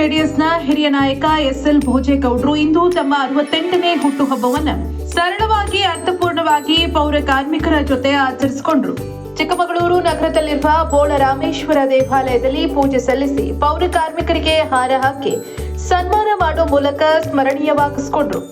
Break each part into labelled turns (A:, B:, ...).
A: ಜೆಡಿಎಸ್ನ ಹಿರಿಯ ನಾಯಕ ಎಸ್ಎಲ್ ಭೋಜೇಗೌಡರು ಇಂದು ತಮ್ಮ ಅರವತ್ತೆಂಟನೇ ಹುಟ್ಟುಹಬ್ಬವನ್ನು ಸರಳವಾಗಿ, ಅರ್ಥಪೂರ್ಣವಾಗಿ ಪೌರ ಕಾರ್ಮಿಕರ ಜೊತೆ ಆಚರಿಸಿಕೊಂಡ್ರು. ಚಿಕ್ಕಮಗಳೂರು ನಗರದಲ್ಲಿರುವ ಬೋಳ ರಾಮೇಶ್ವರ ದೇವಾಲಯದಲ್ಲಿ ಪೂಜೆ ಸಲ್ಲಿಸಿ ಪೌರ ಕಾರ್ಮಿಕರಿಗೆ ಹಾರ ಹಾಕಿ ಸನ್ಮಾನ ಮಾಡುವ ಮೂಲಕ ಸ್ಮರಣೀಯವಾಗಿಸಿಕೊಂಡರು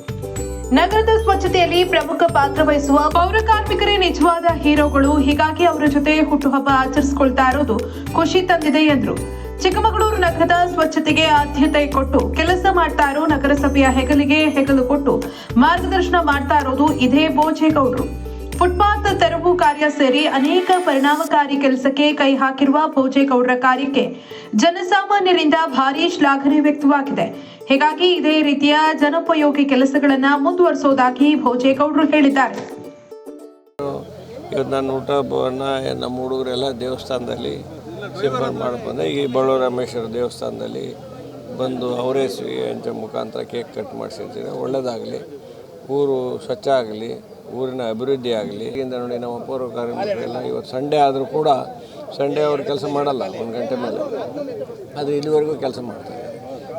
A: ನಗರದ ಸ್ವಚ್ಛತೆಯಲ್ಲಿ ಪ್ರಮುಖ ಪಾತ್ರ ವಹಿಸುವ ಪೌರ ಕಾರ್ಮಿಕರೇ ನಿಜವಾದ ಹೀರೋಗಳು, ಹೀಗಾಗಿ ಅವರ ಜೊತೆ ಹುಟ್ಟುಹಬ್ಬ ಆಚರಿಸಿಕೊಳ್ತಾ ಇರೋದು ಖುಷಿ ತಂದಿದೆ ಎಂದ್ರು. ಚಿಕ್ಕಮಗಳೂರು ನಗರದ ಸ್ವಚ್ಛತೆಗೆ ಆದ್ಯತೆ ಕೊಟ್ಟು ಕೆಲಸ ಮಾಡ್ತಾ ಇರೋ ನಗರಸಭೆಯ ಹೆಗಲಿಗೆ ಹೆಗಲು ಕೊಟ್ಟು ಮಾರ್ಗದರ್ಶನ ಮಾಡ್ತಾ ಇರೋದು ಇದೇ ಬೋಜೇಗೌಡರು. ಫುಟ್ಪಾತ್ ತೆರವು ಕಾರ್ಯ ಸೇರಿ ಅನೇಕ ಪರಿಣಾಮಕಾರಿ ಕೆಲಸಕ್ಕೆ ಕೈ ಹಾಕಿರುವ ಭೋಜೇಗೌಡರ ಕಾರ್ಯಕ್ಕೆ ಜನಸಾಮಾನ್ಯರಿಂದ ಭಾರಿ ಶ್ಲಾಘನೆ ವ್ಯಕ್ತವಾಗಿದೆ. ಹೀಗಾಗಿ ಇದೇ ರೀತಿಯ ಜನೋಪಯೋಗಿ ಕೆಲಸಗಳನ್ನ ಮುಂದುವರಿಸೋದಾಗಿ ಭೋಜೇಗೌಡರು ಹೇಳಿದ್ದಾರೆ.
B: ಇವತ್ತು ನನ್ನ ಊಟವನ್ನು ನಮ್ಮ ಹುಡುಗರೆಲ್ಲ ದೇವಸ್ಥಾನದಲ್ಲಿ ಮಾಡಿ ಬಂದೆ ಈ ಬಳ್ಳೂರು ರಾಮೇಶ್ವರ ದೇವಸ್ಥಾನದಲ್ಲಿ ಬಂದು ಅವರೇ ಅಂತ ಮುಖಾಂತರ ಕೇಕ್ ಕಟ್ ಮಾಡಿಸಿರ್ತೀನಿ ಒಳ್ಳೆಯದಾಗಲಿ ಊರು ಸ್ವಚ್ಛ ಆಗಲಿ, ಊರಿನ ಅಭಿವೃದ್ಧಿ ಆಗಲಿ. ಈಗಿಂದ ನೋಡಿ ನಮ್ಮ ಪೂರ್ವ ಕಾರ್ಮಿಕರೆಲ್ಲ ಇವತ್ತು ಸಂಡೇ ಆದರೂ ಕೂಡ ಸಂಡೇ ಅವ್ರು ಕೆಲಸ ಮಾಡಲ್ಲ, ಒಂದು ಗಂಟೆ ಮೇಲೆ. ಅದು ಇಲ್ಲಿವರೆಗೂ ಕೆಲಸ ಮಾಡ್ತಾರೆ.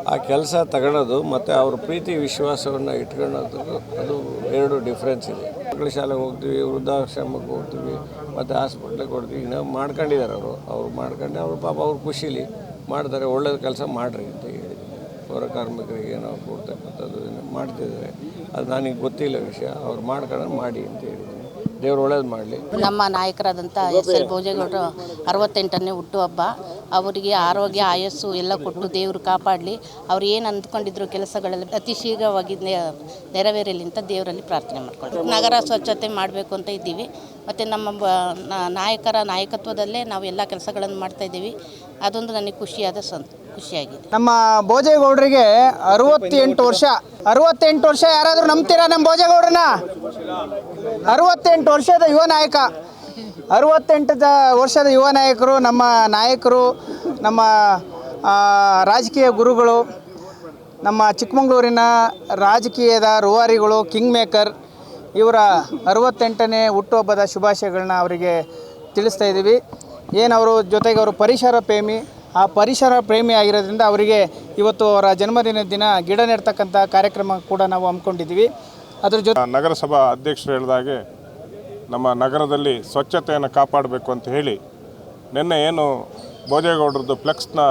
B: ಆ ಕೆಲಸ ತಗೊಳ್ಳೋದು ಮತ್ತು ಅವ್ರ ಪ್ರೀತಿ, ವಿಶ್ವಾಸವನ್ನು ಇಟ್ಕೊಳ್ಳೋದು ಅದು ಎರಡು ಡಿಫ್ರೆನ್ಸ್ ಇದೆ. ಮಕ್ಕಳ ಶಾಲೆಗೆ ಹೋಗ್ತೀವಿ, ವೃದ್ಧಾಶ್ರಮಕ್ಕೆ ಹೋಗ್ತೀವಿ, ಮತ್ತು ಹಾಸ್ಪಿಟ್ಲಿಗೆ ಕೊಡ್ತೀವಿ. ಇನ್ನೂ ಮಾಡ್ಕೊಂಡಿದ್ದಾರೆ ಅವರು. ಅವ್ರು ಮಾಡ್ಕೊಂಡು, ಅವ್ರ ಪಾಪ ಅವ್ರ ಖುಷಿಲಿ ಮಾಡ್ತಾರೆ. ಒಳ್ಳೇದು ಕೆಲಸ ಮಾಡಿರಿ ಅಂತ ಹೇಳಿ. ಪೌರ ಕಾರ್ಮಿಕರಿಗೆ ಏನೋ ಕೊಡ್ತಕ್ಕಂಥದ್ದು ಮಾಡ್ತಿದ್ದಾರೆ. ಅದು ನನಗೆ ಗೊತ್ತಿಲ್ಲ ವಿಷಯ. ಅವ್ರು ಮಾಡ್ಕೊಂಡು ಮಾಡಿ ಅಂತ ಹೇಳಿದ್ದೀನಿ ದೇವ್ರು ಒಳ್ಳೇದು ಮಾಡಲಿ.
C: ನಮ್ಮ ನಾಯಕರಾದಂಥ ಎಸ್ ಎಲ್ ಭೋಜೇಗೌಡರು ಅರವತ್ತೆಂಟನೇ ಹುಟ್ಟುಹಬ್ಬ. ಅವರಿಗೆ ಆರೋಗ್ಯ, ಆಯಸ್ಸು ಎಲ್ಲ ಕೊಟ್ಟು ದೇವರು ಕಾಪಾಡಲಿ. ಅವ್ರು ಏನು ಅಂದ್ಕೊಂಡಿದ್ರು ಕೆಲಸಗಳಲ್ಲಿ ಅತಿ ಶೀಘ್ರವಾಗಿ ನೆರವೇರಲಿ ಅಂತ ದೇವರಲ್ಲಿ ಪ್ರಾರ್ಥನೆ ಮಾಡ್ಕೊಂಡು ನಗರ ಸ್ವಚ್ಛತೆ ಮಾಡಬೇಕು ಅಂತ ಇದ್ದೀವಿ. ಮತ್ತು ನಮ್ಮ ನಾಯಕರ ನಾಯಕತ್ವದಲ್ಲೇ ನಾವು ಎಲ್ಲ ಕೆಲಸಗಳನ್ನು ಮಾಡ್ತಾ ಇದ್ದೀವಿ. ಅದೊಂದು ನನಗೆ ಖುಷಿಯಾದ ಸಂತ, ಖುಷಿಯಾಗಿದೆ.
D: ನಮ್ಮ ಭೋಜೇಗೌಡರಿಗೆ ಅರವತ್ತೆಂಟು ವರ್ಷ ಅರವತ್ತೆಂಟು ವರ್ಷ ಯಾರಾದರೂ ನಂಬ್ತೀರಾ ನಮ್ಮ ಭೋಜೇಗೌಡ್ರನ್ನ? ಅರವತ್ತೆಂಟು ವರ್ಷದ ಯುವ ನಾಯಕ, ಅರವತ್ತೆಂಟು ವರ್ಷದ ಯುವ ನಾಯಕರು, ನಮ್ಮ ನಾಯಕರು, ನಮ್ಮ ರಾಜಕೀಯ ಗುರುಗಳು, ನಮ್ಮ ಚಿಕ್ಕಮಗಳೂರಿನ ರಾಜಕೀಯದ ರೂವಾರಿಗಳು ಕಿಂಗ್ ಮೇಕರ್ ಇವರ ಅರವತ್ತೆಂಟನೇ ಹುಟ್ಟುಹಬ್ಬದ ಶುಭಾಶಯಗಳನ್ನ ಅವರಿಗೆ ತಿಳಿಸ್ತಾ ಇದ್ದೀವಿ. ಏನವರು ಜೊತೆಗೆ ಅವರು ಪರಿಸರ ಪ್ರೇಮಿ, ಆ ಪರಿಸರ ಪ್ರೇಮಿ ಆಗಿರೋದ್ರಿಂದ ಅವರಿಗೆ ಇವತ್ತು ಅವರ ಜನ್ಮದಿನದ ದಿನ ಗಿಡ ನೆಡ್ತಕ್ಕಂಥ ಕಾರ್ಯಕ್ರಮ ಕೂಡ ನಾವು ಹಮ್ಮಿಕೊಂಡಿದ್ದೀವಿ. ಅದ್ರ ಜೊತೆ
E: ನಗರಸಭಾ ಅಧ್ಯಕ್ಷರು ಹೇಳಿದಾಗೆ ನಮ್ಮ ನಗರದಲ್ಲಿ ಸ್ವಚ್ಛತೆಯನ್ನು ಕಾಪಾಡಬೇಕು ಅಂತ ಹೇಳಿ ನಿನ್ನೆ ಏನು ಭೋಜೇಗೌಡರದ್ದು ಫ್ಲೆಕ್ಸ್ನ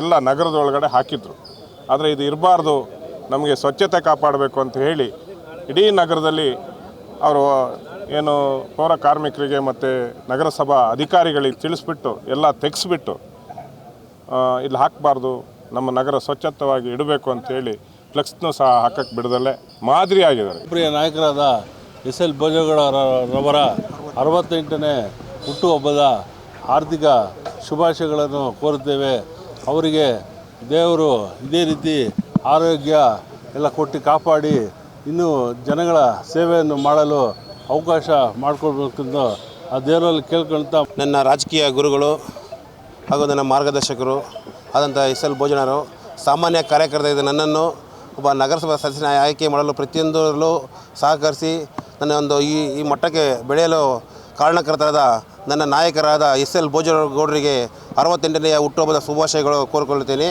E: ಎಲ್ಲ ನಗರದೊಳಗಡೆ ಹಾಕಿದ್ರು. ಆದರೆ ಇದು ಇರಬಾರ್ದು, ನಮಗೆ ಸ್ವಚ್ಛತೆ ಕಾಪಾಡಬೇಕು ಅಂತ ಹೇಳಿ ಇಡೀ ನಗರದಲ್ಲಿ ಅವರು ಏನು ಪೌರ ಕಾರ್ಮಿಕರಿಗೆ ಮತ್ತು ನಗರಸಭಾ ಅಧಿಕಾರಿಗಳಿಗೆ ತಿಳಿಸ್ಬಿಟ್ಟು ಎಲ್ಲ ತೆಗೆಸ್ಬಿಟ್ಟು ಇಲ್ಲಿ ಹಾಕಬಾರ್ದು, ನಮ್ಮ ನಗರ ಸ್ವಚ್ಛತವಾಗಿ ಇಡಬೇಕು ಅಂತೇಳಿ ಫ್ಲೆಕ್ಸ್ನೂ ಸಹ ಹಾಕಕ್ಕೆ ಬಿಡದಲ್ಲೇ ಮಾದರಿಯಾಗಿದ್ದಾರೆ.
F: ಪ್ರಿಯ ನಾಯಕರಾದ ಎಸ್ ಎಲ್ ಭೋಜೇಗೌಡರವರ ಅರವತ್ತೆಂಟನೇ ಹುಟ್ಟುಹಬ್ಬದ ಆರ್ಥಿಕ ಶುಭಾಶಯಗಳನ್ನು ಕೋರುತ್ತೇವೆ. ಅವರಿಗೆ ದೇವರು ಇದೇ ರೀತಿ ಆರೋಗ್ಯ ಎಲ್ಲ ಕೊಟ್ಟು ಕಾಪಾಡಿ ಇನ್ನೂ ಜನಗಳ ಸೇವೆಯನ್ನು ಮಾಡಲು ಅವಕಾಶ ಮಾಡಿಕೊಡ್ಬೇಕೆಂದು ಆ ದೇವರಲ್ಲಿ ಕೇಳ್ಕೊಳ್ತಾ
G: ನನ್ನ ರಾಜಕೀಯ ಗುರುಗಳು ಹಾಗೂ ನನ್ನ ಮಾರ್ಗದರ್ಶಕರು ಆದಂಥ ಎಸ್ ಎಲ್ ಭೋಜನರು, ಸಾಮಾನ್ಯ ಕಾರ್ಯಕರ್ತರಾದ ನನ್ನನ್ನು ಒಬ್ಬ ನಗರಸಭಾ ಸದಸ್ಯನ ಆಯ್ಕೆ ಮಾಡಲು ಪ್ರತಿಯೊಂದರಲ್ಲೂ ಸಹಕರಿಸಿ ನನ್ನ ಒಂದು ಈ ಈ ಮಟ್ಟಕ್ಕೆ ಬೆಳೆಯಲು ಕಾರಣಕರ್ತರಾದ ನನ್ನ ನಾಯಕರಾದ ಎಸ್ ಎಲ್ ಭೋಜನಗೌಡರಿಗೆ ಅರವತ್ತೆಂಟನೆಯ ಹುಟ್ಟುಹಬ್ಬದ ಶುಭಾಶಯಗಳು ಕೋರಿಕೊಳ್ಳುತ್ತೇನೆ.